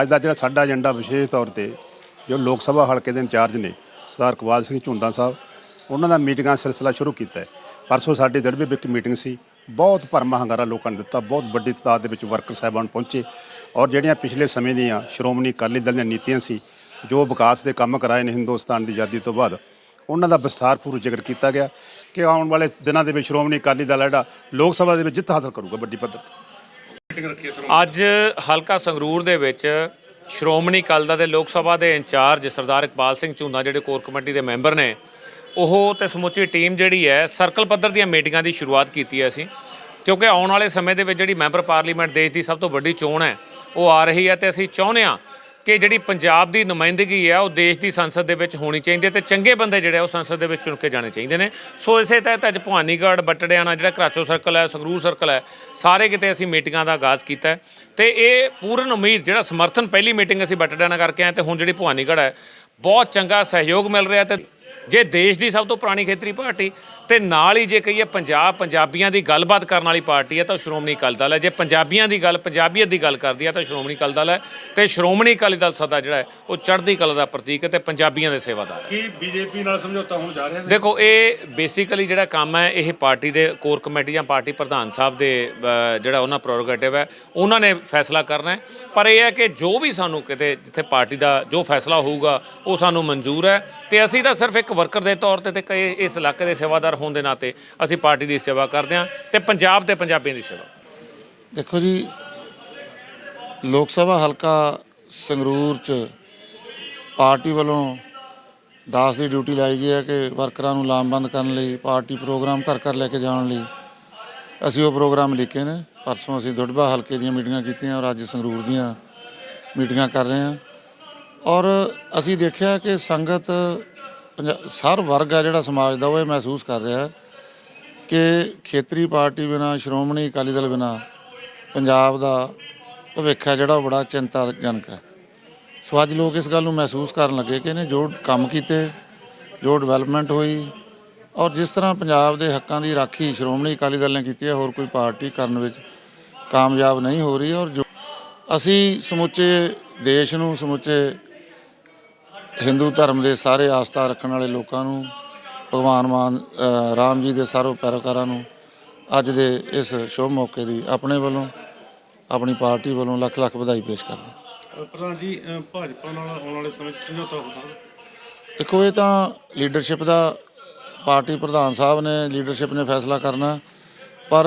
ਅੱਜ ਦਾ ਜਿਹੜਾ ਸਾਡਾ ਏਜੰਡਾ ਵਿਸ਼ੇਸ਼ ਤੌਰ ਤੇ ਜੋ ਲੋਕ ਸਭਾ ਹਲਕੇ ਦੇ ਇੰਚਾਰਜ ਨੇ, ਸਰਦਾਰ ਇਕਬਾਲ ਸਿੰਘ ਝੁੰਦਾ ਸਾਹਿਬ, ਉਹਨਾਂ ਦਾ ਮੀਟਿੰਗਾਂ ਦਾ ਸਿਲਸਿਲਾ ਸ਼ੁਰੂ ਕੀਤਾ ਹੈ। ਪਰਸੋਂ ਸਾਡੀ ਦੜਬੇ ਵਿੱਚ ਮੀਟਿੰਗ ਸੀ, ਬਹੁਤ ਭਰਮਾ ਹੰਗਾਰਾ ਲੋਕਾਂ ਨੇ ਦਿੱਤਾ, ਬਹੁਤ ਵੱਡੀ ਤਾਦਾਦ ਦੇ ਵਿੱਚ ਵਰਕਰ ਸਾਹਿਬਾਨ ਪਹੁੰਚੇ ਔਰ ਜਿਹੜੀਆਂ ਪਿਛਲੇ ਸਮੇਂ ਦੀਆਂ ਸ਼੍ਰੋਮਣੀ ਅਕਾਲੀ ਦਲ ਦੀਆਂ ਨੀਤੀਆਂ ਸੀ, ਜੋ ਵਿਕਾਸ ਦੇ ਕੰਮ ਕਰਾਏ ਨੇ ਹਿੰਦੁਸਤਾਨ ਦੀ ਆਜ਼ਾਦੀ ਤੋਂ ਬਾਅਦ, ਉਹਨਾਂ ਦਾ ਵਿਸਥਾਰਪੂਰਵਕ ਜ਼ਿਕਰ ਕੀਤਾ ਗਿਆ ਕਿ ਆਉਣ ਵਾਲੇ ਦਿਨਾਂ ਦੇ ਵਿੱਚ ਸ਼੍ਰੋਮਣੀ ਅਕਾਲੀ ਦਲ ਜਿਹੜਾ, ਲੋਕ ਸਭਾ ਦੇ ਵਿੱਚ ਜਿੱਤ ਹਾਸਲ ਕਰੂਗਾ ਵੱਡੀ ਪੱਧਰ ਤੇ। ਅੱਜ ਹਲਕਾ ਸੰਗਰੂਰ ਦੇ ਵਿੱਚ ਸ਼੍ਰੋਮਣੀ ਅਕਾਲੀ ਦਲ ਦੇ ਲੋਕ ਸਭਾ ਦੇ ਇੰਚਾਰਜ ਸਰਦਾਰ ਇਕਬਾਲ ਸਿੰਘ ਝੁੰਦਾ, ਜਿਹੜੇ ਕੋਰ ਕਮੇਟੀ ਦੇ ਮੈਂਬਰ ਨੇ, ਉਹ ਤੇ ਸਮੁੱਚੀ ਟੀਮ ਜਿਹੜੀ ਹੈ, ਸਰਕਲ ਪੱਧਰ ਦੀਆਂ ਮੀਟਿੰਗਾਂ ਦੀ ਸ਼ੁਰੂਆਤ ਕੀਤੀ ਹੈ ਅਸੀਂ। ਕਿਉਂਕਿ ਆਉਣ ਵਾਲੇ ਸਮੇਂ ਦੇ ਵਿੱਚ ਜਿਹੜੀ ਮੈਂਬਰ ਪਾਰਲੀਮੈਂਟ ਦੇਸ਼ ਦੀ ਸਭ ਤੋਂ ਵੱਡੀ ਚੋਣ ਹੈ, ਉਹ ਆ ਰਹੀ ਹੈ ਤੇ ਅਸੀਂ ਚਾਹੁੰਦੇ ਹਾਂ ਕਿ ਜਿਹੜੀ ਪੰਜਾਬ ਦੀ ਨੁਮਾਇੰਦਗੀ ਆ, ਉਹ ਦੇਸ਼ ਦੀ ਸੰਸਦ ਦੇ ਵਿੱਚ ਹੋਣੀ ਚਾਹੀਦੀ ਹੈ ਤੇ ਚੰਗੇ ਬੰਦੇ ਜਿਹੜੇ ਆ, ਉਹ ਸੰਸਦ ਦੇ ਵਿੱਚ ਚੁਣ ਕੇ ਜਾਣੇ ਚਾਹੀਦੇ ਨੇ। ਸੋ ਇਸੇ ਤਹਿਤ ਅੱਜ ਭਵਾਨੀਗੜ੍ਹ, ਬਟੜਿਆਣਾ ਜਿਹੜਾ ਕਰਾਚੋ ਸਰਕਲ ਹੈ, ਸੰਗਰੂਰ ਸਰਕਲ ਹੈ, ਸਾਰੇ ਕਿਤੇ ਅਸੀਂ ਮੀਟਿੰਗਾਂ ਦਾ ਆਗਾਜ਼ ਕੀਤਾ ਹੈ। ਤੇ ਇਹ ਪੂਰਨ ਉਮੀਦ, ਜਿਹੜਾ ਸਮਰਥਨ ਪਹਿਲੀ ਮੀਟਿੰਗ ਅਸੀਂ ਬਟੜਿਆਣਾ ਕਰਕੇ ਆਏ ਤੇ ਹੁਣ ਜਿਹੜੀ ਭਵਾਨੀਗੜ੍ਹ ਹੈ, ਬਹੁਤ ਚੰਗਾ ਸਹਿਯੋਗ ਮਿਲ ਰਿਹਾ ਤੇ ਜੇ ਦੇਸ਼ ਦੀ ਸਭ ਤੋਂ ਪੁਰਾਣੀ ਖੇਤਰੀ ਪਾਰਟੀ ਤੇ ਨਾਲ ਹੀ ਜੇ ਕਹੀਏ ਪੰਜਾਬ ਪੰਜਾਬੀਆਂ ਦੀ ਗੱਲਬਾਤ ਕਰਨ ਵਾਲੀ ਪਾਰਟੀ ਹੈ ਤਾਂ ਸ਼੍ਰੋਮਣੀ ਅਕਾਲੀ ਦਲ ਹੈ। ਜੇ ਪੰਜਾਬੀਆਂ ਦੀ ਗੱਲ ਪੰਜਾਬੀਅਤ ਦੀ ਗੱਲ ਕਰਦੀ ਹੈ ਤਾਂ ਸ਼੍ਰੋਮਣੀ ਅਕਾਲੀ ਦਲ ਹੈ ਤੇ ਸ਼੍ਰੋਮਣੀ ਅਕਾਲੀ ਦਲ ਸਦਾ ਜਿਹੜਾ ਹੈ ਉਹ ਚੜ੍ਹਦੀ ਕਲਾ ਦਾ ਪ੍ਰਤੀਕ ਹੈ ਤੇ ਪੰਜਾਬੀਆਂ ਦੇ ਸੇਵਾਦਾਰ ਹੈ। ਕੀ ਬੀਜੇਪੀ ਨਾਲ ਸਮਝੌਤਾ ਹੋਣ ਜਾ ਰਿਹਾ ਹੈ? ਦੇਖੋ ਇਹ ਬੇਸਿਕਲੀ ਜਿਹੜਾ ਕੰਮ ਹੈ ਇਹ ਪਾਰਟੀ ਦੇ ਕੋਰ ਕਮੇਟੀ ਜਾਂ ਪਾਰਟੀ ਪ੍ਰਧਾਨ ਸਾਹਿਬ ਦੇ ਜਿਹੜਾ ਉਹਨਾਂ ਪ੍ਰੋਰੋਗੇਟਿਵ ਹੈ ਉਹਨਾਂ ਨੇ ਫੈਸਲਾ ਕਰਨਾ ਹੈ। ਪਰ ਇਹ ਹੈ ਕਿ ਜੋ ਵੀ ਸਾਨੂੰ ਕਿਤੇ ਜਿੱਥੇ ਪਾਰਟੀ ਦਾ ਜੋ ਫੈਸਲਾ ਹੋਊਗਾ ਉਹ ਸਾਨੂੰ ਮਨਜ਼ੂਰ ਹੈ ਤੇ ਅਸੀਂ ਤਾਂ ਸਿਰਫ ਇੱਕ ਵਰਕਰ ਦੇ ਤੌਰ ਤੇ ਤੇ ਕਈ ਇਸ ਇਲਾਕੇ ਦੇ ਸੇਵਾਦਾਰ ਹੋਣ ਦੇ ਨਾਤੇ ਅਸੀਂ ਪਾਰਟੀ ਦੀ ਸੇਵਾ ਕਰਦੇ ਹਾਂ ਤੇ ਪੰਜਾਬ ਤੇ ਪੰਜਾਬੀਆਂ ਦੀ ਸੇਵਾ। ਦੇਖੋ ਜੀ, ਲੋਕ ਸਭਾ ਹਲਕਾ ਸੰਗਰੂਰ ਚ ਪਾਰਟੀ ਵੱਲੋਂ ਦਾਸ ਦੀ ਡਿਊਟੀ ਲਾਈ ਗਈ ਹੈ ਕਿ ਵਰਕਰਾਂ ਨੂੰ ਲਾਮਬੰਦ ਕਰਨ ਲਈ, ਪਾਰਟੀ ਪ੍ਰੋਗਰਾਮ ਘਰ ਘਰ ਲੈ ਕੇ ਜਾਣ ਲਈ ਅਸੀਂ ਉਹ ਪ੍ਰੋਗਰਾਮ ਲਿਖੇ ਨੇ। ਪਰਸੋਂ ਅਸੀਂ ਦੁੜਬਾ ਹਲਕੇ ਦੀਆਂ ਮੀਟਿੰਗਾਂ ਕੀਤੀਆਂ ਔਰ ਅੱਜ ਸੰਗਰੂਰ ਦੀਆਂ ਮੀਟਿੰਗਾਂ ਕਰ ਰਹੇ ਹਾਂ। ਔਰ ਅਸੀਂ ਦੇਖਿਆ ਕਿ ਸੰਗਤ ਹਰ ਵਰਗ ਆ ਜਿਹੜਾ ਸਮਾਜ ਦਾ, ਉਹ ਇਹ ਮਹਿਸੂਸ ਕਰ ਰਿਹਾ ਕਿ ਖੇਤਰੀ ਪਾਰਟੀ ਬਿਨਾ, ਸ਼੍ਰੋਮਣੀ ਅਕਾਲੀ ਦਲ ਬਿਨਾ ਪੰਜਾਬ ਦਾ ਭਵਿੱਖ ਹੈ ਜਿਹੜਾ ਉਹ ਬੜਾ ਚਿੰਤਾਜਨਕ ਹੈ। ਸੋ ਅੱਜ ਲੋਕ ਇਸ ਗੱਲ ਨੂੰ ਮਹਿਸੂਸ ਕਰਨ ਲੱਗੇ ਕਿ ਇਹਨੇ ਜੋ ਕੰਮ ਕੀਤੇ, ਜੋ ਡਿਵੈਲਪਮੈਂਟ ਹੋਈ ਔਰ ਜਿਸ ਤਰ੍ਹਾਂ ਪੰਜਾਬ ਦੇ ਹੱਕਾਂ ਦੀ ਰਾਖੀ ਸ਼੍ਰੋਮਣੀ ਅਕਾਲੀ ਦਲ ਨੇ ਕੀਤੀ ਹੈ, ਹੋਰ ਕੋਈ ਪਾਰਟੀ ਕਰਨ ਵਿੱਚ ਕਾਮਯਾਬ ਨਹੀਂ ਹੋ ਰਹੀ ਔਰ ਜੋ ਅਸੀਂ ਸਮੁੱਚੇ ਦੇਸ਼ ਨੂੰ, ਸਮੁੱਚੇ ਹਿੰਦੂ ਧਰਮ ਦੇ ਸਾਰੇ ਆਸਥਾ ਰੱਖਣ ਵਾਲੇ ਲੋਕਾਂ ਨੂੰ ਭਗਵਾਨ ਮਾਨ ਅ, ਰਾਮ ਜੀ ਦੇ ਸਰਵ ਪੈਰੋਕਾਰਾਂ ਨੂੰ ਅੱਜ ਦੇ ਇਸ ਸ਼ੁਭ ਮੌਕੇ ਦੀ ਆਪਣੇ ਵੱਲੋਂ ਆਪਣੀ ਪਾਰਟੀ ਵੱਲੋਂ ਲੱਖ ਲੱਖ ਵਧਾਈ ਪੇਸ਼ ਕਰਦੇ ਪ੍ਰਧਾਨ ਜੀ ਅ, ਭਾਜਪਾ ਨਾਲ ਆਉਣ ਵਾਲੇ ਸਮੇਂ 'ਚ ਸਮਝੌਤਾ ਹੋ ਸਕਦਾ ਦੇਖੋ ਇਹ ਤਾਂ ਲੀਡਰਸ਼ਿਪ ਦਾ ਪਾਰਟੀ ਪ੍ਰਧਾਨ ਸਾਹਿਬ ਨੇ ਲੀਡਰਸ਼ਿਪ ਨੇ ਫੈਸਲਾ ਕਰਨਾ ਪਰ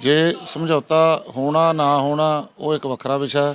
ਜੇ ਸਮਝੌਤਾ ਹੋਣਾ ਨਾ ਹੋਣਾ ਉਹ ਇੱਕ ਵੱਖਰਾ ਵਿਸ਼ਾ ਹੈ।